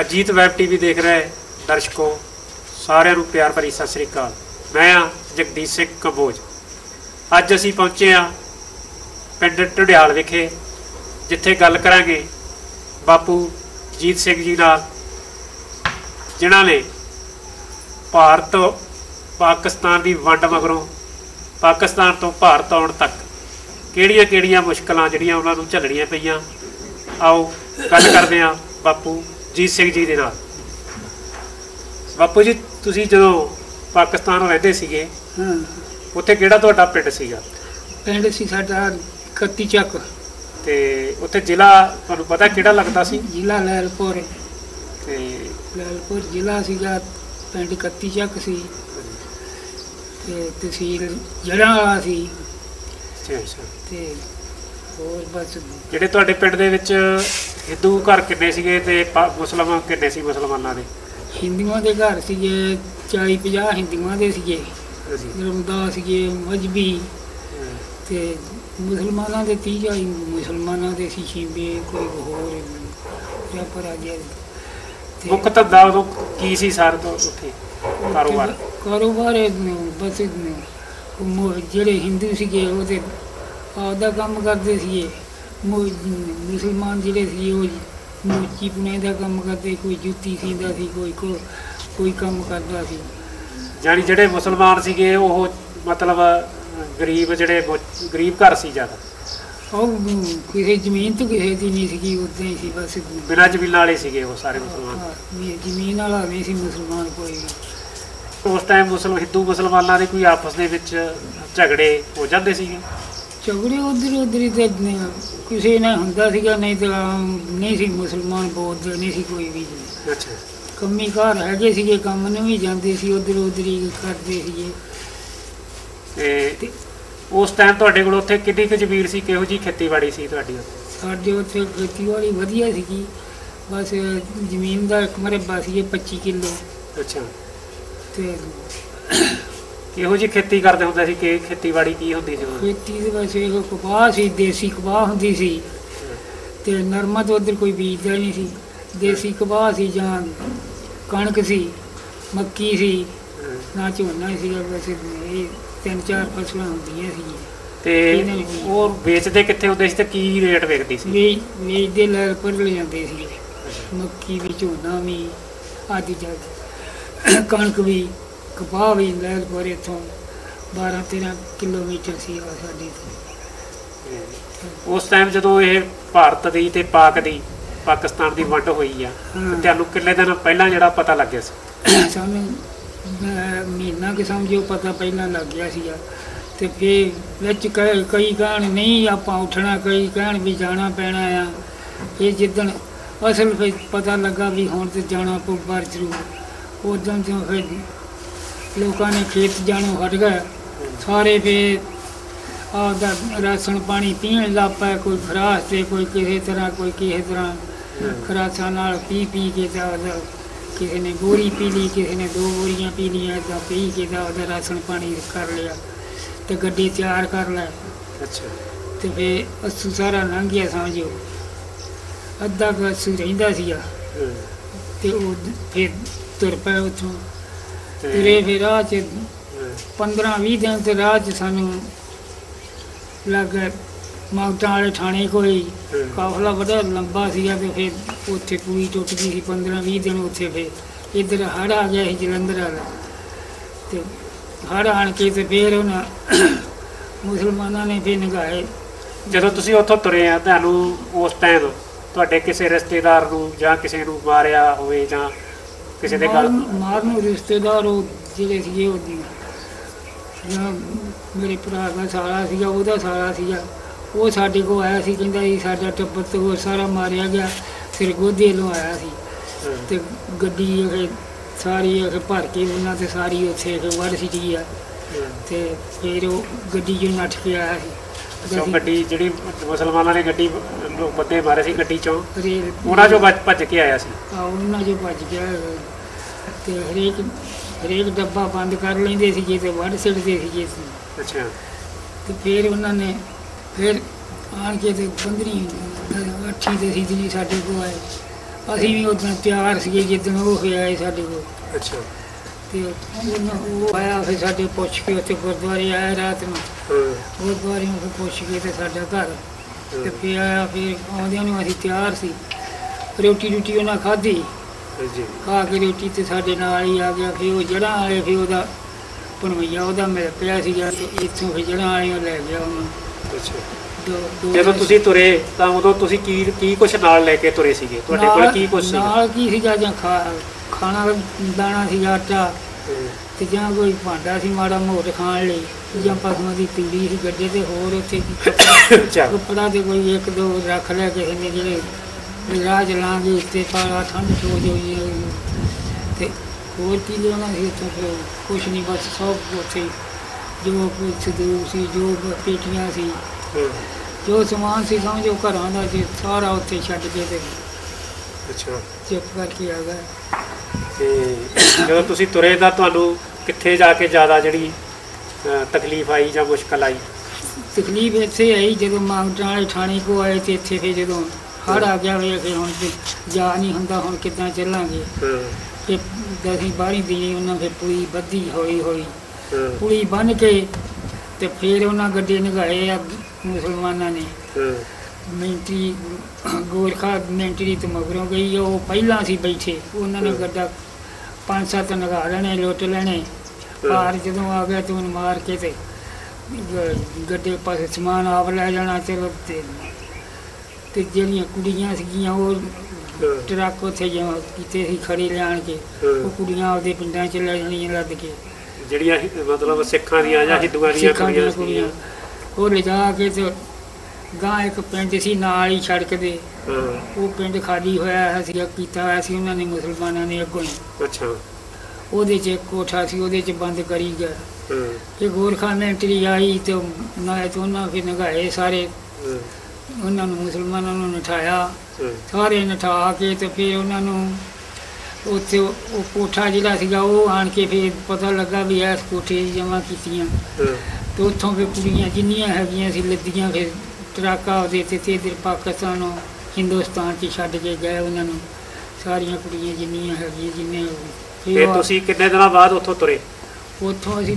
Ajit web TV ਦੇਖ ਰਹੇ ਦਰਸ਼ਕੋ, ਸਾਰਿਆਂ ਨੂੰ ਪਿਆਰ ਭਰੀ ਸਤਿ ਸ੍ਰੀ ਅਕਾਲ। ਮੈਂ ਆ ਜਗਦੀਸ਼ ਸਿੰਘ ਕੰਬੋਜ। ਅੱਜ ਅਸੀਂ ਪਹੁੰਚੇ ਆ ਪਿੰਡ ਢੁਡਿਆਲ ਵਿਖੇ, ਜਿੱਥੇ ਗੱਲ ਕਰਾਂਗੇ ਬਾਪੂ ਜੀਤ ਸਿੰਘ ਜੀ ਨਾਲ, ਜਿਨ੍ਹਾਂ ਨੇ ਭਾਰਤ, ਪਾਕਿਸਤਾਨ ਦੀ ਵੰਡ ਮਗਰੋਂ ਪਾਕਿਸਤਾਨ ਤੋਂ ਭਾਰਤ ਆਉਣ ਤੱਕ ਕਿਹੜੀਆਂ-ਕਿਹੜੀਆਂ ਮੁਸ਼ਕਲਾਂ ਜਿਹੜੀਆਂ ਉਹਨਾਂ ਨੂੰ ਝੱਲਣੀਆਂ ਪਈਆਂ? ਆਓ ਗੱਲ ਕਰਦੇ ਹਾਂ ਬਾਪੂ ਜੀਤ ਸਿੰਘ ਜੀ ਦੇ ਨਾਲ। ਬਾਪੂ ਜੀ ਤੁਸੀਂ ਜਦੋਂ ਪਾਕਿਸਤਾਨ ਰਹਿੰਦੇ ਸੀਗੇ ਹਾਂ। ਉੱਥੇ ਕਿਹੜਾ ਤੁਹਾਡਾ ਪਿੰਡ ਸੀਗਾ? ਪਿੰਡ ਸੀ ਸਾਡਾ ਕੱਤੀ ਚੱਕ। ਤੇ ਉੱਥੇ ਜ਼ਿਲ੍ਹਾ ਤੁਹਾਨੂੰ ਪਤਾ ਕਿਹੜਾ ਲੱਗਦਾ ਸੀ? ਜ਼ਿਲ੍ਹਾ ਲੈਲਪੁਰ। ਤੇ ਲੈਲਪੁਰ ਜ਼ਿਲ੍ਹਾ ਸੀਗਾ ਪਿੰਡ ਕੱਤੀ ਚੱਕ ਸੀ। ਤੇ ਤਹਿਸੀਲ ਜੜਾਂ ਵਾਲਾ ਸੀ। ਤੇ ਹੋਰ ਬਸ ਜਿਹੜੇ ਤੁਹਾਡੇ ਪਿੰਡ ਦੇ ਵਿੱਚ ਹਿੰਦੂ ਘਰ ਕਿੰਨੇ ਸੀਗੇ ਤੇ ਪਾ- ਮੁਸਲਮਾਨ ਕਿੰਨੇ ਸੀ ਮੁਸਲਮਾਨਾਂ ਦੇ? ਹਿੰਦੂਆਂ ਦੇ ਘਰ ਸੀਗੇ 40 50 ਹਿੰਦੂਆਂ ਦੇ ਸੀਗੇ। ਜੀ। ਰਮਦਾਸ ਸੀਗੇ ਮਜਬੀ ਤੇ ਮੁਸਲਮਾਨਾਂ ਦੇ 30 40 ਮੁਸਲਮਾਨਾਂ ਦੇ ਸੀ ਛੀਂਬੇ ਕੋਈ ਹੋਰ ਜਾਂ ਪਰ ਆ ਗਿਆ। ਤੇ ਮੁੱਖ ਧੰਦਾ ਉਦੋਂ ਕੀ ਸੀ ਸਾਰ ਤੋਂ ਉੱਥੇ? ਕਾਰੋਬਾਰ? ਕਾਰੋਬਾਰ ਇਹ ਬਸ ਇਹ ਮੋ- ਜਿਹੜੇ ਹਿੰਦੂ ਸੀਗੇ ਉਹ ਤੇ ਆਪਦਾ ਕੰਮ ਕਰਦੇ ਸੀਗੇ। ਮੁਸਲਮਾਨ ਜਿਹੜੇ ਸੀ ਉਹ ਮੋਚੀ ਪੁਣੇ ਦਾ ਕੰਮ ਕਰਦੇ ਕੋਈ ਜੁੱਤੀ ਸੀਂਦਾ ਸੀ ਕੋਈ ਕੋ- ਕੋਈ ਕੰਮ ਕਰਦਾ ਸੀ। ਜਾਨੀ ਜਿਹੜੇ ਮੁਸਲਮਾਨ ਸੀਗੇ ਉਹ ਮਤਲਬ ਗਰੀਬ ਜਿਹੜੇ ਮੁ- ਗਰੀਬ ਘਰ ਸੀ ਜ਼ਿਆਦਾ। ਉਹ ਕਿਸੇ ਜ਼ਮੀਨ ਤੋਂ ਕਿਸੇ ਦੀ ਨਹੀਂ ਸੀਗੀ ਉਦਾਂ ਹੀ ਸੀ ਬਸ। ਬਿਨਾਂ ਜ਼ਮੀਨਾਂ ਵਾਲੇ ਸੀਗੇ ਉਹ ਸਾਰੇ ਮੁਸਲਮਾਨ। ਹਾਂ, ਵੀ ਜ਼ਮੀਨ ਵਾਲਾ ਨਹੀਂ ਸੀ ਮੁਸਲਮਾਨ ਕੋਈ ਵੀ। ਉਸ ਟਾਈਮ ਮੁਸਲਮਾਨ ਹਿੰਦੂ ਮੁਸਲਮਾਨਾਂ ਦੇ ਕੋਈ ਆਪਸ ਦੇ ਵਿੱਚ ਝਗੜੇ ਹੋ ਜਾਂਦੇ ਸੀਗੇ। ਝਗੜੇ ਉਧਰ ਉਧਰ ਹੀ ਤੇ ਨ- ਕਿਸੇ ਨਾਲ ਹੁੰਦਾ ਸੀਗਾ ਨਹੀਂ ਤਾਂ ਨਹੀਂ ਸੀ ਮੁਸਲਮਾਨ ਬੋਲਦੇ ਨਹੀਂ ਸੀ ਕੋਈ ਵੀ ਅੱਛਾ। ਕੰਮੀ ਘਰ ਹੈਗੇ ਸੀਗੇ ਕੰਮ ਨੂੰ ਵੀ ਜਾਂਦੇ ਸੀ ਉਧਰ ਉਧਰ ਹੀ ਕਰਦੇ ਸੀਗੇ। ਤੇ ਉਸ ਟਾਈਮ ਤੁਹਾਡੇ ਕੋਲ ਉੱਥੇ ਕਿੰਨੀ ਕੁ ਜ਼ਮੀਨ ਸੀ? ਕਿਹੋ ਜੀ ਖੇਤੀਬਾੜੀ ਸੀ ਤੁਹਾਡੀ ਉੱਥੇ? ਸਾਡੇ ਉੱਥੇ ਖੇਤੀਬਾੜੀ ਵਧੀਆ ਸੀਗੀ। ਬਸ ਜ਼ਮੀਨ ਦਾ ਇੱਕ ਮਰਬਾ ਸੀ 25 ਕਿੱਲੋ। ਅੱਛਾ। ਤੇ ਕਿਹੋ ਜੀ ਖੇਤੀ ਕਰਦੇ ਹੁੰਦੇ ਸੀ? ਕਿ ਖੇਤੀਬਾੜੀ ਕੀ ਹੁੰਦੀ ਸੀ? ਉਦੋਂ? ਖੇਤੀ ਦੇ ਬਸ ਇਹ ਕਪਾਹ ਸੀ ਦੇਸੀ ਕਪਾਹ ਹੁੰਦੀ ਸੀ। ਤੇ ਨਰਮਾ ਤਾਂ ਉਧਰ ਕੋਈ ਬੀਜਦਾ ਨਹੀਂ ਸੀ। ਦੇਸੀ ਕਪਾਹ ਸੀ ਜਾਂ ਕਣਕ ਸੀ ਮੱਕੀ ਸੀ। ਨਾ ਝੋਨਾ ਸੀਗਾ ਬਸ ਇਹ ਤਿੰਨ ਚਾਰ ਫਸਲਾਂ ਹੁੰਦੀਆਂ ਸੀ। ਤੇ ਉਹ ਵੇਚਦੇ ਕਿੱਥੇ ਹੁੰਦੇ ਸੀ ਤੇ ਕੀ ਰੇਟ ਵੇਚਦੀ ਸੀ? ਵੇਚ ਵੇਚਦੇ ਲੈ ਪਰ ਲੈ ਜਾਂਦੇ ਸੀ। ਮੱਕੀ ਵੀ ਝੋਨਾ ਵੀ ਆਦਿ ਜਾ ਕਣਕ ਵੀ। ਕਪਾਹ ਵੀ ਲੈ ਪਰ ਇੱਥੋਂ 12 13 ਕਿਲੋਮੀਟਰ ਸੀ ਆ ਸਾਡੀ ਤੋਂ ਉਸ ਟਾਈਮ ਜਦੋਂ ਇਹ ਭਾਰਤ ਦੀ ਤੇ ਪਾਕ ਦੀ ਪਾਕਿਸਤਾਨ ਦੀ ਵੰਡ ਹੋਈ ਆ। ਤੇ ਤੁਹਾਨੂੰ ਕਿੰਨੇ ਦਿਨ ਪਹਿਲਾਂ ਜਿਹੜਾ ਪਤਾ ਲੱਗਿਆ ਸੀ? ਸਾਨੂੰ ਮਹੀਨਾ ਕਿ ਸਮਝੋ ਪਤਾ ਪਹਿਲਾਂ ਲੱਗ ਗਿਆ ਸੀਗਾ। ਤੇ ਫੇਰ ਵਿੱਚ ਕਈ ਕਹਿਣ ਨਹੀਂ ਆਪਾਂ ਉੱਠਣਾ ਕਈ ਕਹਿਣ ਵੀ ਜਾਣਾ ਪੈਣਾ ਆ। ਫੇਰ ਜਿੱਦਣ ਅਸਲ ਫੇਰ ਪਤਾ ਲੱਗਾ ਵੀ ਹੁਣ ਤੇ ਜਾਣਾ ਪਊ ਬਾਹਰ ਜ਼ਰੂਰ। ਉਦੋਂ ਤੋਂ ਫਿਰ ਲੋਕਾਂ ਨੇ ਖੇਤ ਜਾਣੋਂ ਹਟ ਗਏ। ਸਾਰੇ ਫੇਰ ਆਪਦਾ ਰਾਸ਼ਨ ਪਾਣੀ ਪੀਣ ਲੱਗ ਪਏ ਕੋਈ ਖਰਾਸ ਤੇ ਕੋਈ ਕਿਸੇ ਤਰ੍ਹਾਂ ਕੋਈ ਕਿਸੇ ਤਰ੍ਹਾਂ ਖਰਾਸਾਂ ਨਾਲ ਪੀ ਪੀ ਕੇ ਤਾਂ ਉਹਦਾ ਕਿਸੇ ਨੇ ਬੋਰੀ ਪੀ ਲਈ ਕਿਸੇ ਨੇ ਦੋ ਬੋਰੀਆਂ ਪੀ ਲਈਆਂ ਤਾਂ ਪੀ ਕੇ ਤਾਂ ਉਹਦਾ ਰਾਸ਼ਨ ਪਾਣੀ ਕਰ ਲਿਆ ਤੇ ਗੱਡੀ ਤਿਆਰ ਕਰ ਲੈ। ਅੱਛਾ। ਤੇ ਫੇ ਅਸੂ ਸਾਰਾ ਲੰਘ ਗਿਆ ਸਮਝੋ ਅੱਧਾ ਕੁ ਅਸੂ ਰਹਿੰਦਾ ਸੀਗਾ। ਤੇ ਉਹ ਫਿਰ ਤੁਰ ਪਏ ਉੱਥੋਂ। ਤੁਰੇ ਫਿਰ ਰਾਹ 'ਚ ਹਾਂ। 15 20 ਦਿਨ ਤੇ ਰਾਹ 'ਚ ਸਾਨੂੰ ਲੱਗ ਮਾਗਟਾਂ ਵਾਲੇ ਥਾਣੇ ਕੋਈ। ਕਾਫਲਾ ਬੜਾ ਲੰਬਾ ਸੀਗਾ ਤੇ ਫਿਰ ਉੱਥੇ ਪੂਰੀ ਟੁੱਟ ਗਈ ਸੀ 15 20 ਦਿਨ ਉੱਥੇ ਫਿਰ ਇੱਧਰ ਹੜ੍ਹ ਆ ਗਿਆ ਸੀ ਜਲੰਧਰ ਵਾਲਾ ਤੇ ਹੜ੍ਹ ਆਣ ਕੇ ਤੇ ਫਿਰ ਉਹਨਾਂ ਮੁਸਲਮਾਨਾਂ ਨੇ ਫਿਰ ਨਗਾਏ ਜਦੋਂ ਤੁਸੀਂ ਉੱਥੋਂ ਤੁਰੇ ਆ ਤੁਹਾਨੂੰ ਉਸ ਟਾਈਮ ਤੁਹਾਡੇ ਕਿਸੇ ਰਿਸ਼ਤੇਦਾਰ ਨੂੰ ਜਾਂ ਕਿਸੇ ਨੂੰ ਮਾਰਿਆ ਹੋਵੇ ਜਾਂ ਕਿਸੇ ਦੇ ਮਾਰਨ ਮਾਰਨ ਨੂੰ ਰਿਸ਼ਤੇਦਾਰ ਉਹ ਜਿਹੜੇ ਸੀਗੇ ਉਹ ਦੀ। ਜਾਂ ਮੇਰੇ ਭਰਾ ਦਾ ਸਾਲਾ ਸੀਗਾ ਉਹਦਾ ਸਾਲਾ ਸੀਗਾ। ਉਹ ਸਾਡੇ ਕੋਲ ਆਇਆ ਸੀ ਕਹਿੰਦਾ ਜੀ ਸਾਡਾ ਟੱਬਰ ਤੇ ਹੋਰ ਸਾਰਾ ਮਾਰਿਆ ਗਿਆ ਸਿਰਗੋਦੇ ਨੂੰ ਆਇਆ ਸੀ। ਤੇ ਗੱਡੀ ਇਹ ਸਾਰੀ ਇਹ ਭਰ ਕੇ ਉਹਨਾਂ ਤੇ ਸਾਰੀ ਉੱਥੇ ਇਹ ਵੜ ਸੀ ਆ। ਤੇ ਫਿਰ ਉਹ ਗੱਡੀ ਜੋ ਨੱਠ ਕੇ ਆਇਆ ਸੀ। ਗੱਡੀ ਜਿਹੜੀ ਮੁਸਲਮਾਨਾਂ ਨੇ ਗੱਡੀ ਲੋਕ ਬੰਦੇ ਮਾਰੇ ਸੀ ਗੱਡੀ ਚੋਂ। ਉਹਨਾਂ ਚੋਂ ਭੱਜ ਕੇ ਆਇਆ ਸੀ। ਉਹਨਾਂ ਜੋ ਭੱਜ ਗਿਆ ਤੇ ਹਰੇਕ ਹਰੇਕ ਡੱਬਾ ਬੰਦ ਕਰ ਲੈਂਦੇ ਸੀਗੇ ਤੇ ਵੱਢ ਸਿੱਟਦੇ ਸੀਗੇ ਅੱਛਾ। ਤੇ ਫਿਰ ਉਹਨਾਂ ਨੇ ਫਿਰ ਆਣ ਕੇ ਤੇ 15 ਅੱਠੀ ਦੇ ਸੀ ਜੀ ਸਾਡੇ ਕੋਲ ਆਏ। ਅਸੀਂ ਵੀ ਉਦੋਂ ਤਿਆਰ ਸੀਗੇ ਜਿੱਦਣ ਉਹ ਹੋਇਆ ਸੀ ਸਾਡੇ ਕੋਲ। ਅੱਛਾ। ਤੇ ਉਹਨਾਂ ਉਹ ਆਇਆ ਫਿਰ ਸਾਡੇ ਪੁੱਛ ਕੇ ਉੱਥੇ ਗੁਰਦੁਆਰੇ ਆਇਆ ਰਾਤ ਨੂੰ। ਗੁਰਦੁਆਰੇ ਨੂੰ ਪੁੱਛ ਕੇ ਤੇ ਸਾਡਾ ਘਰ। ਤੇ ਫਿਰ ਆਇਆ ਫਿਰ ਆਉਂਦਿਆਂ ਨੂੰ ਅਸੀਂ ਤਿਆਰ ਸੀ। ਰੋਟੀ ਰੋਟੀ ਉਹਨਾਂ ਖਾਧੀ। ਜੀ। ਖਾ ਕੇ ਰੋਟੀ ਤੇ ਸਾਡੇ ਨਾਲ ਹੀ ਆ ਗਿਆ ਫਿਰ ਉਹ ਜੜ੍ਹਾਂ ਵਾਲੇ ਫਿਰ ਉਹਦਾ ਭਣਵਈਆ ਉਹਦਾ ਮਿਲ ਪਿਆ ਸੀਗਾ ਤੇ ਇੱਥੋਂ ਫਿਰ ਜੜ੍ਹਾਂ ਵਾਲੇ ਲੈ ਗਿਆ ਉਹਨੂੰ। ਅੱਛਾ। ਦੋ ਦੋ ਜਦੋਂ ਤੁਸੀਂ ਤੁਰੇ ਤਾਂ ਉਦੋਂ ਤੁਸੀਂ ਕੀ ਕੀ ਕੁਛ ਨਾਲ ਲੈ ਕੇ ਤੁਰੇ ਸੀਗੇ? ਤੁਹਾਡੇ ਕੋਲ ਨਾਲ- ਕੀ ਕੁਛ ਸੀ ਨਾਲ ਕੀ ਸੀਗਾ? ਜਾਂ ਖਾ ਖਾਣਾ ਦਾਣਾ ਸੀ ਆਟਾ ਤੇ ਜਾਂ ਕੋਈ ਭਾਂਡਾ ਸੀ ਮਾੜਾ ਮੋਟ ਖਾਣ ਲਈ ਜਾਂ ਪਸ਼ੂਆਂ ਦੀ ਤੂੜੀ ਸੀ ਗੱਡੇ ਤੇ ਹੋਰ ਉੱਥੇ ਅੱਛਾ। ਕੱਪੜਾ ਤੇ ਕੋਈ ਇੱਕ ਦੋ ਰੱਖ ਲਿਆ ਕਿਸੇ ਨੇ ਜਿਹੜੇ ਰਾਹ ਚਲਾਂਗੇ ਉੱਤੇ ਪਾਲਾ ਠੰਡ ਹੋ ਜਾਈ ਤੇ ਹੋਰ ਕੀ ਲਿਆਉਣਾ ਸੀ ਉੱਥੇ ਫਿਰ? ਕੁਛ ਨਹੀਂ ਬਸ ਸਭ ਉੱਥੇ ਜੋ ਕੋਈ ਸਦੂਰ ਸੀ ਜੋ ਪੇਟੀਆਂ ਸੀ। ਜੋ ਸਮਾਨ ਸੀ ਸਮਝੋ ਘਰਾਂ ਦਾ ਸੀ ਸਾਰਾ ਉੱਥੇ ਛੱਡ ਕੇ ਤੇ ਅੱਛਾ। ਚੁੱਪ ਕਰਕੇ ਆ ਗਏ ਤੇ ਜਦੋਂ ਤੁਸੀਂ ਤੁਰੇ ਤਾਂ ਤੁਹਾਨੂੰ ਕਿੱਥੇ ਜਾ ਕੇ ਜ਼ਿਆਦਾ ਜਿਹੜੀ ਤਕਲੀਫ ਆਈ ਜਾਂ ਮੁਸ਼ਕਲ ਆਈ? ਤਕਲੀਫ ਇੱਥੇ ਆਈ ਜਦੋਂ ਮਾਂਗਟਾਂ ਵਾਲੇ ਥਾਣੇ ਕੋ ਆਏ ਤੇ ਇੱਥੇ ਫਿਰ ਜਦੋਂ ਹੜ ਆ ਗਿਆ ਵੇ ਕਿ ਹੁਣ ਤੇ ਜਾ ਨਹੀਂ ਹੁੰਦਾ ਹੁਣ ਕਿੱਦਾਂ ਚੱਲਾਂਗੇ? ਤੇ ਦਸਵੀਂ ਬਾਰ੍ਹਵੀਂ ਦੀ ਉਹਨਾਂ ਫਿਰ ਪੁਲੀ ਬੱਧੀ ਹੌਲੀ ਹੌਲੀ। ਹਾਂ। ਪੁਲੀ ਬੰਨ ਕੇ ਤੇ ਫਿਰ ਉਹਨਾਂ ਗੱਡੇ ਨਗਾਏ ਆ ਮੁਸਲਮਾਨਾਂ ਨੇ। ਮਿੰਟਰੀ ਗੋਰਖਾ ਮਿੰਟਰੀ ਤੋਂ ਮਗਰੋਂ ਗਈ ਉਹ ਪਹਿਲਾਂ ਸੀ ਬੈਠੇ। ਉਹਨਾਂ ਨੇ। ਗੱਡਾ ਪੰਜ ਸੱਤ ਨਗਾ ਲੈਣੇ ਲੁੱਟ ਲੈਣੇ। ਪਾਰ ਜਦੋਂ ਆ ਗਿਆ ਤੇ ਮਾਰ ਕੇ ਤੇ ਗੱਡੇ ਪਾਸੇ ਸਮਾਨ ਆਪ ਲੈ ਜਾਣਾ ਚਲੋ ਤੇ ਤੇ ਜਿਹੜੀਆਂ ਕੁੜੀਆਂ ਸੀਗੀਆਂ ਉਹ ਟਰੱਕ ਉੱਥੇ ਜਮਾ ਕੀਤੇ ਸੀ ਖੜੇ ਲਿਆਣ ਕੇ। ਉਹ। ਕੁੜੀਆਂ ਆਪਦੇ ਪਿੰਡਾਂ ਚ ਲੈ ਜਾਣੀਆਂ ਲੱਦ ਕੇ। ਜਿਹੜੀਆਂ ਹਿ- ਮਤਲਬ ਸਿੱਖਾਂ ਦੀਆਂ ਜਾਂ ਹਿੰਦੂਆਂ ਦੀਆਂ ਸਿੱਖਾਂ ਕੁੜੀਆਂ ਕੁੜੀਆਂ। ਸੀਗੀਆਂ। ਉਹ ਲਿਜਾ ਕੇ ਤੇ ਗਾਂ ਇੱਕ ਪਿੰਡ ਸੀ ਨਾਲ ਹੀ ਸੜਕ ਦੇ। ਹਾਂ। ਉਹ ਪਿੰਡ ਖਾਲੀ ਹੋਇਆ ਸੀ ਕੀਤਾ ਹੋਇਆ ਸੀ ਉਹਨਾਂ ਨੇ ਮੁਸਲਮਾਨਾਂ ਨੇ ਅੱਗੋਂ। ਹੀ। ਅੱਛਾ। ਉਹਦੇ 'ਚ ਇੱਕ ਕੋਠਾ ਸੀ ਉਹਦੇ 'ਚ ਬੰਦ ਕਰੀ ਗਿਆ। ਹਾਂ। ਤੇ ਗੋਰਖਾ ਮਿਲਟਰੀ ਆਈ ਤੇ ਨਾ ਤੇ ਉਹਨਾਂ ਫਿਰ ਨਗਾਏ ਸਾਰੇ। ਹਾਂ, ਉਹਨਾਂ ਨੂੰ ਮੁਸਲਮਾਨਾਂ ਨੂੰ ਨਠਾਇਆ। ਸਾਰੇ ਨਠਾ ਕੇ ਤੇ ਫਿਰ ਉਹਨਾਂ ਨੂੰ ਉੱਥੇ ਉਹ ਕੋਠਾ ਜਿਹੜਾ ਸੀਗਾ ਉਹ ਆਣ ਕੇ ਫਿਰ ਪਤਾ ਲੱਗਾ ਵੀ ਇਸ ਕੋਠੇ 'ਚ ਜਮ੍ਹਾਂ ਕੀਤੀਆਂ। ਤੇ ਉੱਥੋਂ ਫਿਰ ਕੁੜੀਆਂ ਜਿੰਨੀਆਂ ਹੈਗੀਆਂ ਸੀ ਲੱਦੀਆਂ ਫਿਰ ਟਰੱਕਾ ਉਹਦੇ ਤੇ ਤੇ ਇਧਰ ਪਾਕਿਸਤਾਨੋਂ ਹਿੰਦੁਸਤਾਨ 'ਚ ਛੱਡ ਕੇ ਗਏ ਉਹਨਾਂ ਨੂੰ। ਸਾਰੀਆਂ ਕੁੜੀਆਂ ਜਿੰਨੀਆਂ ਹੈਗੀਆਂ ਜਿੰਨੇ ਤੇ ਤੁਸੀਂ ਕਿੰਨੇ ਦਿਨਾਂ ਬਾਅਦ ਉੱਥੋਂ ਤੁਰੇ? ਉੱਥੋਂ ਅਸੀਂ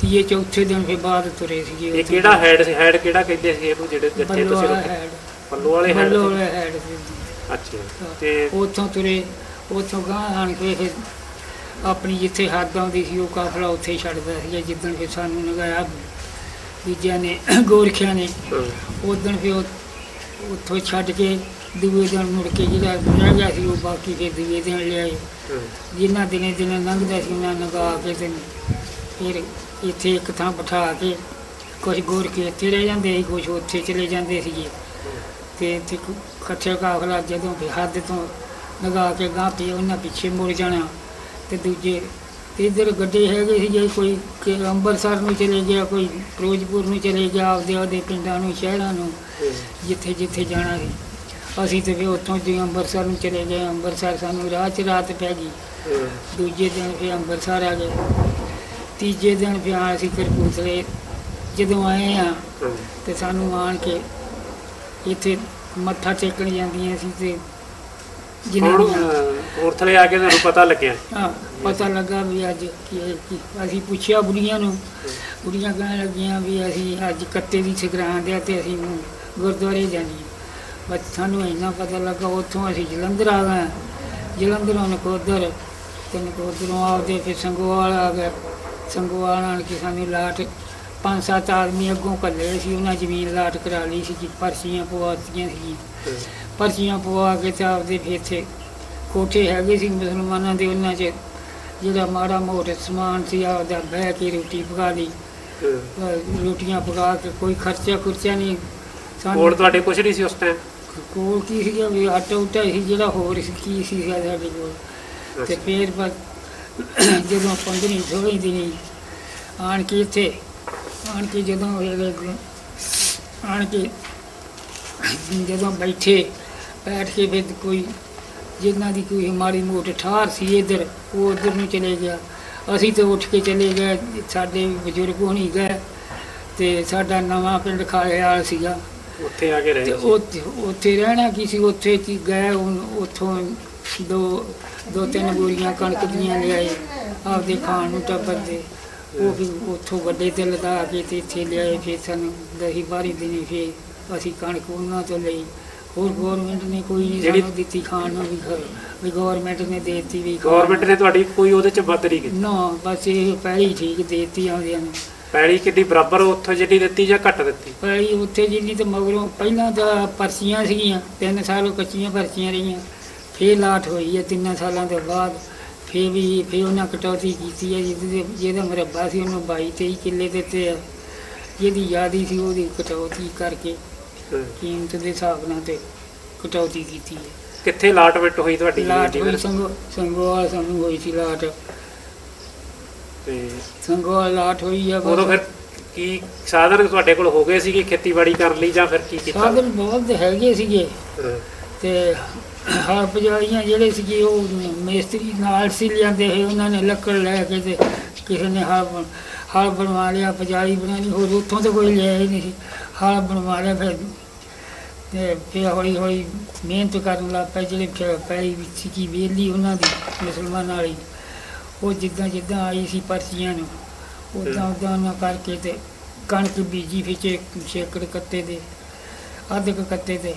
ਤੀਏ ਚੌਥੇ ਦਿਨ ਫਿਰ ਬਾਅਦ ਤੁਰੇ ਸੀਗੇ ਇਹ ਉੱਥੋਂ। ਕਿਹੜਾ ਹੈਡ ਸੀ? ਹੈਡ ਕਿਹੜਾ ਕਹਿੰਦੇ ਸੀ ਇਹਨੂੰ ਜਿਹੜੇ ਜਿੱਥੇ ਬੱਲੋ ਤੁਸੀਂ ਵਾਲਾ ਰੁਕੇ ਹੈਡ ਪੱਲੂ ਵਾਲੇ ਹੈਡ ਬੱਲੋ ਸੀ? ਵਾਲਾ ਹੈਡ ਸੀ। ਅੱਛਾ ਤੇ ਉੱਥੋਂ ਤੁਰੇ ਉੱਥੋਂ ਗਾਂ ਆਣ ਕੇ ਫਿਰ ਆਪਣੀ ਜਿੱਥੇ ਹੱਦ ਆਉਂਦੀ ਸੀ ਉਹ ਕਾਫਲਾ ਉੱਥੇ ਹੀ ਛੱਡਦਾ ਸੀ ਜਿੱਦਣ ਫਿਰ ਸਾਨੂੰ ਲਗਾਇਆ ਦੂਜਿਆਂ ਨੇ ਗੋਰਖਿਆਂ ਨੇ। ਹਾਂ, ਉਦੋਂ ਫਿਰ ਉਹ- ਉੱਥੋਂ ਛੱਡ ਕੇ ਦੂਏ ਦਿਨ ਮੁੜ ਕੇ ਜਿਹੜਾ ਰਹਿ ਗਿਆ ਸੀ ਉਹ ਬਾਕੀ ਫਿਰ ਦੂਏ ਦਿਨ ਲਿਆਏ। ਹਾਂ, ਜਿਨ੍ਹਾਂ ਦਿਨੇ ਦਿਨੇ ਲੰਘਦਾ ਸੀ ਉਹਨਾਂ ਨਗਾ ਕੇ ਤੇ ਫਿਰ ਇੱਥੇ ਇੱਕ ਥਾਂ ਬਿਠਾ ਕੇ ਕੁਝ ਗੋਰ ਕੇ ਇੱਥੇ ਰਹਿ ਜਾਂਦੇ ਸੀ ਕੁਝ ਉੱਥੇ ਚਲੇ ਜਾਂਦੇ ਸੀਗੇ। ਤੇ ਇੱਥੇ ਇਕੱਠੇ ਕਾਫਲਾ ਜਦੋਂ ਵੀ ਹੱਦ ਤੋਂ ਲਗਾ ਕੇ ਗਾਂ ਪੀ ਉਹਨਾਂ ਪਿੱਛੇ ਮੁੜ ਜਾਣਾ ਤੇ ਦੂਜੇ ਤੇ ਇੱਧਰ ਗੱਡੇ ਹੈਗੇ ਸੀ ਜੇ ਕੋਈ ਕਿ ਅੰਮ੍ਰਿਤਸਰ ਨੂੰ ਚਲੇ ਗਿਆ ਕੋਈ ਫਿਰੋਜ਼ਪੁਰ ਨੂੰ ਚਲੇ ਗਿਆ ਆਪਦੇ ਆਪਦੇ ਪਿੰਡਾਂ ਨੂੰ ਸ਼ਹਿਰਾਂ ਨੂੰ ਜਿੱਥੇ ਜਿੱਥੇ ਜਾਣਾ ਸੀ। ਅਸੀਂ ਤੇ ਫਿਰ ਉੱਥੋਂ ਦੀ ਅੰਮ੍ਰਿਤਸਰ ਨੂੰ ਚਲੇ ਗਏ ਅੰਮ੍ਰਿਤਸਰ ਸਾਨੂੰ ਰਾਹ 'ਚ ਰਾਤ ਪੈ ਗਈ। ਦੂਜੇ ਦਿਨ ਫਿਰ ਅੰਮ੍ਰਿਤਸਰ ਆ ਗਏ। ਤੀਜੇ ਦਿਨ ਫਿਰ ਆ। ਅਸੀਂ ਕਰਪੂਥਲੇ ਜਦੋਂ ਆਏ ਆ ਤੇ ਸਾਨੂੰ ਆਣ ਕੇ ਇੱਥੇ ਮੱਥਾ ਟੇਕਣ ਜਾਂਦੀਆਂ ਸੀ ਤੇ ਹੋਰ ਥਲੇ ਆ ਕੇ ਤੁਹਾਨੂੰ ਪਤਾ ਲੱਗਿਆ। ਹਾਂ ਪਤਾ ਲੱਗਾ ਵੀ ਅੱਜ ਕੀ ਕੀ ਅਸੀਂ ਪੁੱਛਿਆ ਬੁੜੀਆਂ ਨੂੰ। ਬੁੜੀਆਂ ਕਹਿਣ ਲੱਗੀਆਂ ਵੀ ਅਸੀਂ ਅੱਜ ਕੱਤੇ ਦੀ ਸੰਗਰਾਂਦ ਆ ਤੇ ਅਸੀਂ ਗੁਰਦੁਆਰੇ ਜਾਣੀ ਬਸ ਸਾਨੂੰ ਇੰਨਾ ਪਤਾ ਲੱਗਾ ਉੱਥੋਂ ਅਸੀਂ ਜਲੰਧਰ ਆ ਗਏ। ਜਲੰਧਰੋਂ ਨਕੋਦਰ ਤੇ ਨਕੋਦਰੋਂ ਆਪਦੇ ਫਿਰ ਸੰਗੋਵਾਲ ਆ ਗਏ। ਸੰਗੋਵਾਲ ਆਣ ਕੇ ਸਾਨੂੰ ਲਾਟ ਪੰਜ ਸੱਤ ਆਦਮੀ ਅੱਗੋਂ ਕੱਲੇ ਸੀ ਉਹਨਾਂ ਜ਼ਮੀਨ ਲਾਟ ਕਰਾ ਲਈ ਸੀ ਪਰਚੀਆਂ ਪਵਾਤੀਆਂ ਸੀ ਪਰਚੀਆਂ ਪਵਾ ਕੇ ਤੇ ਆਪਦੇ ਫਿਰ ਇੱਥੇ ਕੋਠੇ ਹੈਗੇ ਸੀ ਮੁਸਲਮਾਨਾਂ ਦੇ ਉਹਨਾਂ 'ਚ ਜਿਹੜਾ ਮਾੜਾ ਮੋਟਾ ਸਮਾਨ ਸੀ ਆਪਦਾ ਬਹਿ ਕੇ ਰੋਟੀ ਪਕਾ ਲਈ। ਰੋਟੀਆਂ ਪਕਾ ਕੇ ਕੋਈ ਖਰਚਾ ਖੁਰਚਾ ਨਹੀਂ ਸਾਨੂੰ ਤੁਹਾਡੇ ਕੁਛ ਨਹੀਂ ਸੀ ਉਸ ਟਾਈਮ ਕੋਲ ਕੀ ਵੀ ਆਟਾ ਉਟਾ ਸੀ ਜਿਹੜਾ ਹੋਰ ਸੀ ਕੀ ਸੀ ਸਾਡੇ ਕੋਲ। ਤੇ ਫਿਰ ਬਸ ਜਦੋਂ 15 16 ਦਿਨੀ ਆਣ ਕੇ ਇੱਥੇ ਆਣ ਕੇ ਜਦੋਂ ਆਣ ਕੇ ਜਦੋਂ ਬੈਠੇ ਬੈਠ ਕੇ ਫਿਰ ਕੋਈ ਜਿਨ੍ਹਾਂ ਦੀ ਕੋਈ ਮਾੜੀ ਮੋਟ ਠਾਰ ਸੀ ਇੱਧਰ ਉਹ ਉੱਧਰ ਨੂੰ ਚਲੇ ਗਿਆ। ਅਸੀਂ ਤੇ ਉੱਠ ਕੇ ਚਲੇ ਗਏ ਸਾਡੇ ਬਜ਼ੁਰਗ ਹੋਣੀ ਗਏ ਤੇ ਸਾਡਾ ਨਵਾਂ ਪਿੰਡ ਖਾਲੇਵਾਲ ਸੀਗਾ। ਉੱਥੇ ਆ ਕੇ ਰਹੇ। ਉੱਥੇ ਰਹਿਣਾ ਕੀ ਸੀ? ਉੱਥੇ ਕੀ ਗਏ ਉੱਥੋਂ ਦੋ ਦੋ ਤਿੰਨ ਬੋਰੀਆਂ ਕਣਕ ਦੀਆਂ ਲਿਆਏ ਆਪਦੇ ਖਾਣ ਨੂੰ ਟੱਬਰ ਦੇ। ਉਹ ਵੀ ਉੱਥੋਂ ਵੱਡੇ ਤੇ ਲਦਾ ਕੇ ਤੇ ਇੱਥੇ ਲਿਆਏ ਫਿਰ ਸਾਨੂੰ ਦਹੀ ਬਾਰੀ ਦਿਨੇ ਫਿਰ ਅਸੀਂ ਕਣਕ ਉਹਨਾਂ ਤੋਂ ਲਈ। ਹੋਰ ਗਵਰਨਮੈਂਟ ਨੇ ਕੋਈ ਨਹੀਂ ਜਿਹੜੀ- ਸਾਨੂੰ ਦਿੱਤੀ ਖਾਣ ਨੂੰ ਵੀ ਖ- ਵੀ ਗਵਰਨਮੈਂਟ ਨੇ ਦੇ ਦਿੱਤੀ ਵੀ ਖਾਣ। ਗਵਰਨਮੈਂਟ ਨੇ ਤੁਹਾਡੀ ਕੋਈ ਉਹਦੇ ਚ ਨਹੀਂ ਕੀਤੀ? ਨਾ ਬਸ ਇਹ ਪਹਿਲੀ ਠੀਕ ਦੇ ਦਿੱਤੀ ਆਉਂਦਿਆਂ ਨੂੰ। ਪੈਲੀ ਕਿੰਨੀ ਬਰਾਬਰ ਉੱਥੋਂ ਜਿੰਨੀ ਦਿੱਤੀ ਜਾਂ ਘੱਟ ਦਿੱਤੀ? ਪਹਿਲੀ ਉੱਥੇ ਜਿੰਨੀ ਤੇ ਮਗਰੋਂ ਪਹਿਲਾਂ ਤਾਂ ਪਰਚੀਆਂ ਸੀਗੀਆਂ ਤਿੰਨ ਸਾਲ ਉਹ ਕੱਚੀਆਂ ਪਰਚੀਆਂ ਰਹੀਆਂ। ਫੇਰ ਲਾਟ ਹੋਈ ਹੈ ਤਿੰਨਾਂ ਸਾਲਾਂ ਦੇ ਬਾਅਦ। ਫੇਰ ਵੀ ਫੇਰ ਉਹਨਾਂ ਕਟੌਤੀ ਕੀਤੀ ਹੈ ਜਿਹਦੇ ਜਿਹਦਾ ਮੁਰੱਬਾ ਸੀ ਉਹਨੂੰ 22 23 ਕਿੱਲੇ ਦਿੱਤੇ ਆ। ਜਿਹਦੀ ਯਾਦੀ ਸੀ ਉਹਦੀ ਕਟੌਤੀ ਕਰਕੇ। ਕੀਮਤ ਦੇ ਹਿਸਾਬ ਨਾਲ ਤੇ ਕਟੌਤੀ ਕੀਤੀ ਹੈ। ਕਿੱਥੇ ਹੋਈ ਤੁਹਾਡੀ ਲਾਟ ਜ਼ਮੀਨ ਹੋਈ ਦੀ ਸੰਗੋ ਸੰਗੋਵਾਲ ਸਾਨੂੰ ਹੋਈ ਸੀ ਲਾਟ। ਤੇ ਸੰਗੋਵਾਲ ਲਾਟ ਹੋਈ ਆ। ਉਦੋਂ ਫਿਰ ਕੀ ਸਾਧਨ ਤੁਹਾਡੇ ਕੋਲ ਹੋ ਗਏ ਸੀਗੇ ਖੇਤੀਬਾੜੀ ਕਰਨ ਲਈ ਜਾਂ ਫਿਰ ਕੀ ਕੀਤਾ? ਸਾਧਨ ਬਹੁਤ ਹੈਗੇ ਸੀਗੇ। ਤੇ ਹਰ ਪੁਜਾਰੀਆਂ ਜਿਹੜੇ ਸੀਗੇ ਉਹ ਮੇਸਤਰੀ ਨਾਲ ਸੀ ਲਿਆਂਦੇ ਹੋਏ, ਉਹਨਾਂ ਨੇ ਲੱਕੜ ਲੈ ਕੇ ਤੇ ਕਿਸੇ ਨੇ ਹਲ ਬਣ- ਬਣਵਾ ਲਿਆ ਪਜਾਈ ਬਣਾਣੀ ਹੋਰ ਉੱਥੋਂ ਤਾਂ ਕੋਈ ਲਿਆ ਹੀ ਨਹੀਂ ਸੀ। ਹਲ ਬਣਵਾ ਲਿਆ ਫਿਰ। ਤੇ ਫਿਰ ਹੌਲੀ ਹੌਲੀ ਮਿਹਨਤ ਕਰਨ ਲੱਗ ਪਏ, ਜਿਹੜੇ ਫਿਰ ਪੈਲੀ ਵਿੱਚ ਸੀਗੀ ਵੇਲੀ ਉਹਨਾਂ ਦੀ, ਮੁਸਲਮਾਨ ਵਾਲੀ। ਉਹ ਜਿੱਦਾਂ ਜਿੱਦਾਂ ਆਈ ਸੀ ਪਰਚੀਆਂ ਨੂੰ, ਉਦਾਂ ਉਦਾਂ ਉਹਨਾਂ ਕਰਕੇ ਤੇ ਕਣਕ ਬੀਜੀ ਫਿਰ ਛੇਕੜ ਕੱਤੇ ਦੇ, ਅੱਧ ਕੱਤੇ ਤੇ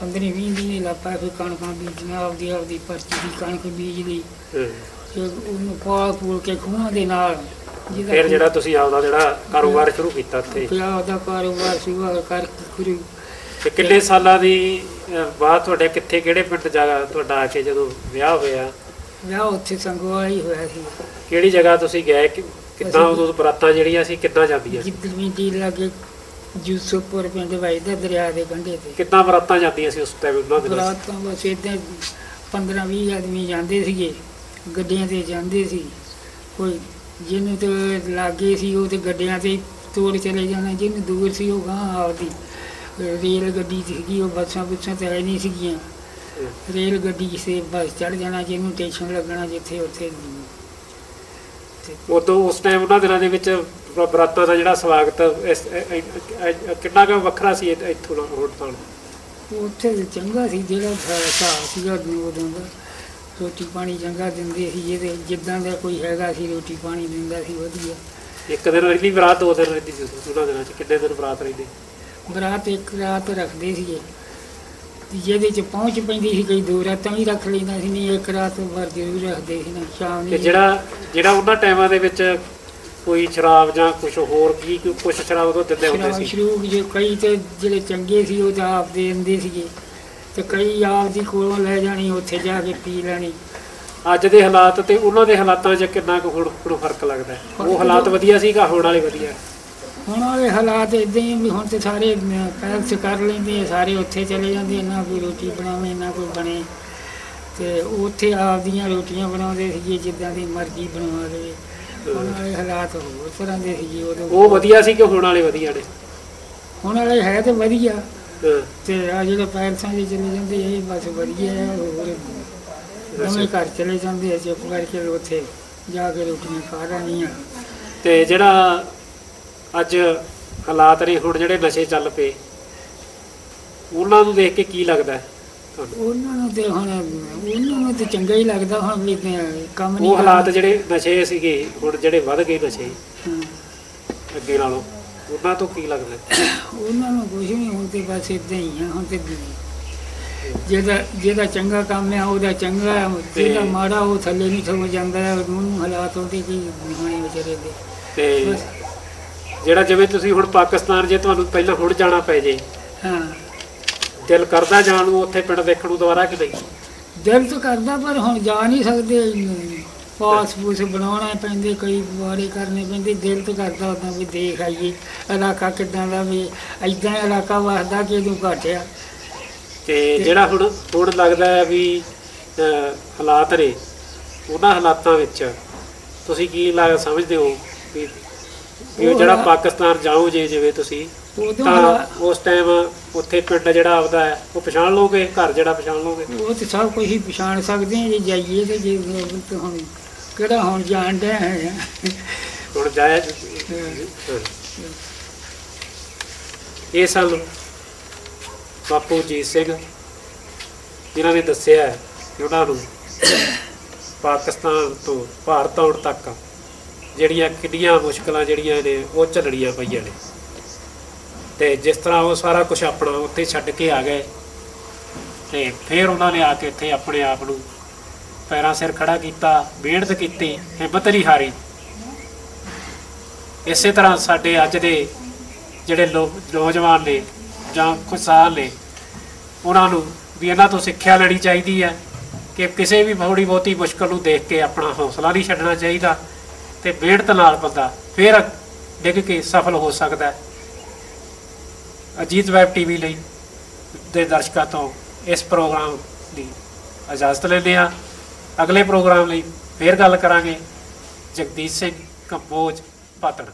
15 20 ਦਿਨ ਲੱਪਾ ਫਿਰ ਕਣਕਾਂ ਬੀਜੀਆਂ ਆਪਦੀ ਆਪਦੀ ਪਰਚੀ ਦੀ ਕਣਕ ਬੀਜ ਲਈ। ਹਾਂ। ਤੇ ਉਹਨੂੰ ਪਾਲ ਪੂਲ ਕੇ ਖੂਹਾਂ ਦੇ ਨਾਲ ਜਿਹਦਾ ਫਿਰ ਜਿਹੜਾ ਤੁਸੀਂ ਆਪਦਾ ਜਿਹੜਾ ਕਾਰੋਬਾਰ ਸ਼ੁਰੂ ਕੀਤਾ ਇੱਥੇ ਪਿਆ ਦਾ ਕਾਰੋਬਾਰ ਸ਼ੁਰੂ ਕਰਕੇ ਖੁਰੂ ਤੇ ਕਿੰਨੇ ਸਾਲਾਂ ਦੀ ਬਾਅਦ ਤੁਹਾਡੇ ਕਿੱਥੇ ਕਿਹੜੇ ਪਿੰਡ ਜਾ ਤੁਹਾਡਾ ਆ ਕੇ ਜਦੋਂ ਵਿਆਹ ਹੋਇਆ? ਵਿਆਹ ਉੱਥੇ ਸੰਗੋਆ ਹੀ ਹੋਇਆ ਸੀ। ਕਿਹੜੀ ਜਗ੍ਹਾ ਤੁਸੀਂ ਗਏ? ਕਿ ਕਿੱਦਾਂ ਉਦੋਂ ਬਰਾਤਾਂ ਜਿਹੜੀਆਂ ਸੀ ਕਿੱਦਾਂ ਜਾਂਦੀਆਂ ਸੀ? ਜਿੱਦਣ ਵੀ ਦੀ ਲੱਗੇ ਜੂਸਫਪੁਰ ਪਿੰਡ ਵਜਦਾ ਦਰਿਆ ਦੇ ਕੰਢੇ ਤੇ। ਕਿੱਦਾਂ ਬਰਾਤਾਂ ਜਾਂਦੀਆਂ ਸੀ ਉਸ ਟਾਈਮ ਉਹਨਾਂ ਦੇ ਨਾਲ ਬਰਾਤਾਂ ਬਸ ਏਦਾਂ 15 20 ਆਦਮੀ ਜਾਂਦੇ ਸੀਗੇ ਗੱਡੀਆਂ ਤੇ ਜਾਂਦੇ ਸੀ। ਕੋਈ ਜਿਹਨੂੰ ਤੇ ਲਾਗੇ ਸੀ ਉਹ ਤੇ ਗੱਡੀਆਂ ਤੇ ਤੋੜ ਚਲੇ ਜਾਣਾ ਜਿਹਨੂੰ ਦੂਰ ਸੀ ਉਹ ਗਾਂ ਆਪਦੀ ਰੇਲ ਗੱਡੀ ਸੀਗੀ ਉਹ ਬੱਸਾਂ ਬੁੱਸਾਂ ਤੇ ਹੈ ਨਹੀਂ ਸੀਗੀਆਂ। ਰੇਲ ਗੱਡੀ ਸੇ ਬਸ ਚੜ ਜਾਣਾ ਜਿਹਨੂੰ ਸਟੇਸ਼ਨ ਲੱਗਣਾ ਜਿੱਥੇ ਉੱਥੇ ਤੇ ਉਦੋਂ ਉਸ ਟਾਈਮ ਉਹਨਾਂ ਦਿਨਾਂ ਦੇ ਵਿੱਚ ਬਰਾਤਾਂ ਦਾ ਜਿਹੜਾ ਸਵਾਗਤ ਇਸ ਕਿੰਨਾ ਕੁ ਵੱਖਰਾ ਸੀ ਇੱਥੋਂ ਹੋਰ ਤਾਂ? ਉੱਥੇ ਚੰਗਾ ਸੀ ਜਿਹੜਾ ਹਿਸਾ- ਹਿਸਾਬ ਸੀਗਾ ਉਦੋਂ ਦਾ ਰੋਟੀ ਪਾਣੀ ਚੰਗਾ ਦਿੰਦੇ ਸੀ ਜਿਹਦੇ ਜਿੱਦਾਂ ਦਾ ਕੋਈ ਹੈਗਾ ਸੀ ਰੋਟੀ ਪਾਣੀ ਦਿੰਦਾ ਸੀ ਵਧੀਆ। ਇੱਕ ਦਿਨ ਰਹਿੰਦੀ ਬਰਾਤ ਦੋ ਦਿਨ ਰਹਿੰਦੀ ਸੀ ਉਹਨਾਂ ਦਿਨਾਂ 'ਚ। ਕਿੰਨੇ ਦਿਨ ਬਰਾਤ ਰਹਿੰਦੀ? ਬਰਾਤ ਇੱਕ ਰਾਤ ਰੱਖਦੇ ਤੇ ਜਿਹਦੇ ਚ ਪਹੁੰਚ ਪੈਂਦੀ ਸੀ ਕਈ ਦੋ ਰਾਤਾਂ ਵੀ ਰੱਖ ਲੈਂਦਾ ਸੀ ਨਹੀਂ ਇੱਕ ਰਾਤ ਜ਼ਰੂਰ ਰੱਖਦੇ ਸੀ ਨਾ ਸ਼ਾਮ ਨੂੰ। ਜਿਹੜਾ ਜਿਹੜਾ ਉਹਨਾਂ ਟਾਈਮਾਂ ਦੇ ਵਿੱਚ ਕੋਈ ਸ਼ਰਾਬ ਜਾਂ ਕੁਝ ਹੋਰ ਕੀ ਕੁਝ ਸ਼ਰਾਬ ਉਦੋਂ ਦਿੰਦੇ ਹੁੰਦੇ ਸੀ? ਸ਼ਰੂਬ ਜੇ ਕਈ ਤੇ ਜਿਹੜੇ ਚੰਗੇ ਸੀ ਉਹ ਤਾਂ ਆਪ ਦੇ ਦਿੰਦੇ ਸੀਗੇ। ਤੇ ਕਈ ਆਪ ਦੀ ਕੋਲੋਂ ਲੈ ਜਾਣੀ ਉੱਥੇ ਜਾ ਕੇ ਪੀ ਲੈਣੀ। ਅੱਜ ਦੇ ਹਾਲਾਤ ਤੇ ਉਹਨਾਂ ਦੇ ਹਾਲਾਤਾਂ 'ਚ ਕਿੰਨਾ ਕੁ ਹੁਣ ਹੁਣ ਫ਼ਰਕ ਲੱਗਦਾ? ਉਹ ਹਾਲਾਤ ਵਧੀਆ ਸੀਗਾ ਹੁਣ ਵਾਲੇ ਵਧੀਆ? ਹੁਣ ਵਾਲੇ ਹਾਲਾਤ ਇਦਾਂ ਹੀ ਵੀ ਹੁਣ ਤੇ ਸਾਰੇ ਪੈਲਸ ਕਰ ਲੈਂਦੇ ਆ ਸਾਰੇ ਉੱਥੇ ਚਲੇ ਜਾਂਦੇ ਨਾ ਕੋਈ ਰੋਟੀ ਬਣਾਵੇ ਨਾ ਕੋਈ ਬਣੇ। ਤੇ ਉੱਥੇ ਆਪਦੀਆਂ ਰੋਟੀਆਂ ਬਣਾਉਂਦੇ ਸੀਗੇ ਜਿੱਦਾਂ ਦੀ ਮਰਜ਼ੀ ਬਣਵਾ ਲਵੇ ਹੁਣ ਵਾਲੇ ਹਾਲਾਤ ਹੋਰ ਤਰ੍ਹਾਂ ਦੇ ਸੀਗੇ ਉਦੋਂ ਉਹ ਵਧੀਆ ਸੀ ਕਿ ਹੁਣ ਵਾਲੇ ਵਧੀਆ ਨੇ? ਹੁਣ ਵਾਲੇ ਹੈ ਤੇ ਵਧੀਆ। ਹਾਂ। ਤੇ ਆ ਜਿਹੜੇ ਪੈਲਸਾਂ 'ਚ ਚਲੇ ਜਾਂਦੇ ਇਹ ਬਸ ਵਧੀਆ ਹੈ ਹੋਰ ਨਵੇਂ ਘਰ ਚਲੇ ਜਾਂਦੇ ਆ ਚੁੱਪ ਕਰਕੇ ਉੱਥੇ ਜਾ ਕੇ ਰੋਟੀਆਂ ਖਾ ਲੈਣੀਆਂ ਤੇ ਜਿਹੜਾ ਅੱਜ ਹਾਲਾਤ ਨੇ ਹੁਣ ਜਿਹੜੇ ਨਸ਼ੇ ਚੱਲ ਪਏ ਉਹਨਾਂ ਨੂੰ ਦੇਖ ਕੇ ਕੀ ਲੱਗਦਾ ਹੈ? ਉਹਨਾਂ ਨੂੰ ਤੇ ਹੁਣ ਉਹਨਾਂ ਨੂੰ ਤੇ ਚੰਗਾ ਹੀ ਲੱਗਦਾ ਹੁਣ ਵੀ ਤੇ ਕੰਮ ਨਹੀਂ ਉਹ ਹਾਲਾਤ ਜਿਹੜੇ ਨਸ਼ੇ ਸੀਗੇ ਹੁਣ ਜਿਹੜੇ ਵੱਧ ਗਏ ਨਸ਼ੇ ਹਾਂ। ਅੱਗੇ ਨਾਲੋਂ ਉਹਨਾਂ ਤੋਂ ਕੀ ਲੱਗਦਾ? ਉਹਨਾਂ ਨੂੰ ਕੁਝ ਨਹੀਂ ਹੁਣ ਤੇ ਬਸ ਇਦਾਂ ਹੀ ਆ ਹੁਣ ਤੇ ਜਿਹਦਾ ਜਿਹਦਾ ਚੰਗਾ ਕੰਮ ਆ ਉਹਦਾ ਚੰਗਾ ਆ ਜਿਹਦਾ ਮਾੜਾ ਉਹ ਥੱਲੇ ਨਹੀਂ ਸੋ ਜਾਂਦਾ ਹੈ ਉਹਨੂੰ ਹਾਲਾਤ ਉਹਦੇ ਕੀ ਹੋਣੇ ਵਿਚਾਰੇ ਦੇ ਤੇ ਬਸ ਜਿਹੜਾ ਜਿਵੇਂ ਤੁਸੀਂ ਹੁਣ ਪਾਕਿਸਤਾਨ ਜੇ ਤੁਹਾਨੂੰ ਪਹਿਲਾਂ ਹੁਣ ਜਾਣਾ ਪੈ ਜੇ ਹਾਂ ਦਿਲ ਕਰਦਾ ਜਾਣ ਨੂੰ ਉੱਥੇ ਪਿੰਡ ਦੇਖਣ ਨੂੰ ਦੁਬਾਰਾ ਕਿ ਨਹੀਂ ਦਿਲ ਤਾਂ ਕਰਦਾ ਪਰ ਹੁਣ ਜਾ ਨਹੀਂ ਸਕਦੇ। ਪਾਸ ਪੂਸ ਬਣਾਉਣੇ ਪੈਂਦੇ ਕਈ ਵਾਰੇ ਕਰਨੇ ਪੈਂਦੇ। ਦਿਲ ਤਾਂ ਕਰਦਾ ਉਦਾਂ ਵੀ ਦੇਖ ਆਈਏ ਇਲਾਕਾ ਕਿੱਦਾਂ ਦਾ ਵੀ ਐਦਾਂ ਇਲਾਕਾ ਵਸਦਾ ਕਿ ਇਹਨੂੰ ਘਟਿਆ। ਤੇ ਜਿਹੜਾ ਹੁਣ ਹੁਣ ਲੱਗਦਾ ਹੈ ਵੀ ਹਾਲਾਤ ਨੇ ਉਹਨਾਂ ਹਾਲਾਤਾਂ ਵਿੱਚ ਤੁਸੀਂ ਕੀ ਲੱਗ ਸਮਝਦੇ ਹੋ ਵੀ ਜਿਹੜਾ ਪਾਕਿਸਤਾਨ ਜਾਓ ਜੇ ਜਿਵੇਂ ਤੁਸੀਂ? ਉਦੋਂ ਤਾਂ ਉਸ ਟਾਈਮ ਉੱਥੇ ਪਿੰਡ ਜਿਹੜਾ ਆਪਦਾ ਹੈ ਉਹ ਪਛਾਣ ਲਓਗੇ ਘਰ ਜਿਹੜਾ ਪਛਾਣ ਲਓਗੇ? ਉਹ ਤੇ ਸਭ ਕੁਝ ਹੀ ਪਛਾਣ ਸਕਦੇ ਆ ਜੇ ਜਾਈਏ ਤੇ ਜੇ ਹੁਣ ਕਿਹੜਾ ਹੁਣ ਜਾਣ ਡਿਆ ਹੈ? ਹੁਣ ਜਾਇਆ ਇਹ ਸਾਲ ਬਾਪੂ ਜੀਤ ਸਿੰਘ ਜਿਨ੍ਹਾਂ ਨੇ ਦੱਸਿਆ ਹੈ ਕਿ ਉਹਨਾਂ ਨੂੰ ਪਾਕਿਸਤਾਨ ਤੋਂ ਭਾਰਤ ਆਉਣ ਤੱਕ ਜਿਹੜੀਆਂ ਕਿੰਨੀਆਂ ਮੁਸ਼ਕਲਾਂ ਜਿਹੜੀਆਂ ਨੇ ਉਹ ਝੱਲਣੀਆਂ ਪਈਆਂ ਨੇ। ਤੇ ਜਿਸ ਤਰ੍ਹਾਂ ਉਹ ਸਾਰਾ ਕੁਝ ਆਪਣਾ ਉੱਥੇ ਛੱਡ ਕੇ ਆ ਗਏ ਤੇ ਫਿਰ ਉਹਨਾਂ ਨੇ ਆ ਕੇ ਇੱਥੇ ਆਪਣੇ ਆਪ ਨੂੰ ਪੈਰਾਂ ਸਿਰ ਖੜਾ ਕੀਤਾ ਮਿਹਨਤ ਕੀਤੀ, ਹਿੰਮਤ ਨਹੀਂ ਹਾਰੀ। ਇਸੇ ਤਰ੍ਹਾਂ ਸਾਡੇ ਅੱਜ ਦੇ ਜਿਹੜੇ ਲੋ- ਨੌਜਵਾਨ ਨੇ ਜਾਂ ਕਿਸਾਨ ਨੇ, ਉਹਨਾਂ ਨੂੰ ਵੀ ਇਹਨਾਂ ਤੋਂ ਸਿੱਖਿਆ ਲੈਣੀ ਚਾਹੀਦੀ ਹੈ ਕਿ ਕਿਸੇ ਵੀ ਥੋੜੀ ਬਹੁਤੀ ਮੁਸ਼ਕਲ ਨੂੰ ਦੇਖ ਕੇ ਆਪਣਾ ਹੌਸਲਾ ਨਹੀਂ ਛੱਡਣਾ ਚਾਹੀਦਾ ਤੇ ਮਿਹਨਤ ਨਾਲ ਬੰਦਾ ਫਿਰ ਡਿੱਗ ਕੇ ਸਫਲ ਹੋ ਸਕਦਾ ਹੈ। ਅਜੀਤ ਵੈਬ ਟੀਵੀ ਲਈ ਦੇ ਦਰਸ਼ਕਾਂ ਤੋਂ ਇਸ ਪ੍ਰੋਗਰਾਮ ਦੀ ਇਜਾਜ਼ਤ ਲੈਂਦੇ ਹਾਂ ਅਗਲੇ ਪ੍ਰੋਗਰਾਮ ਲਈ ਫੇਰ ਗੱਲ ਕਰਾਂਗੇ ਜਗਦੀਸ਼ ਸਿੰਘ ਕੰਬੋਜ ਪਾਤੜ।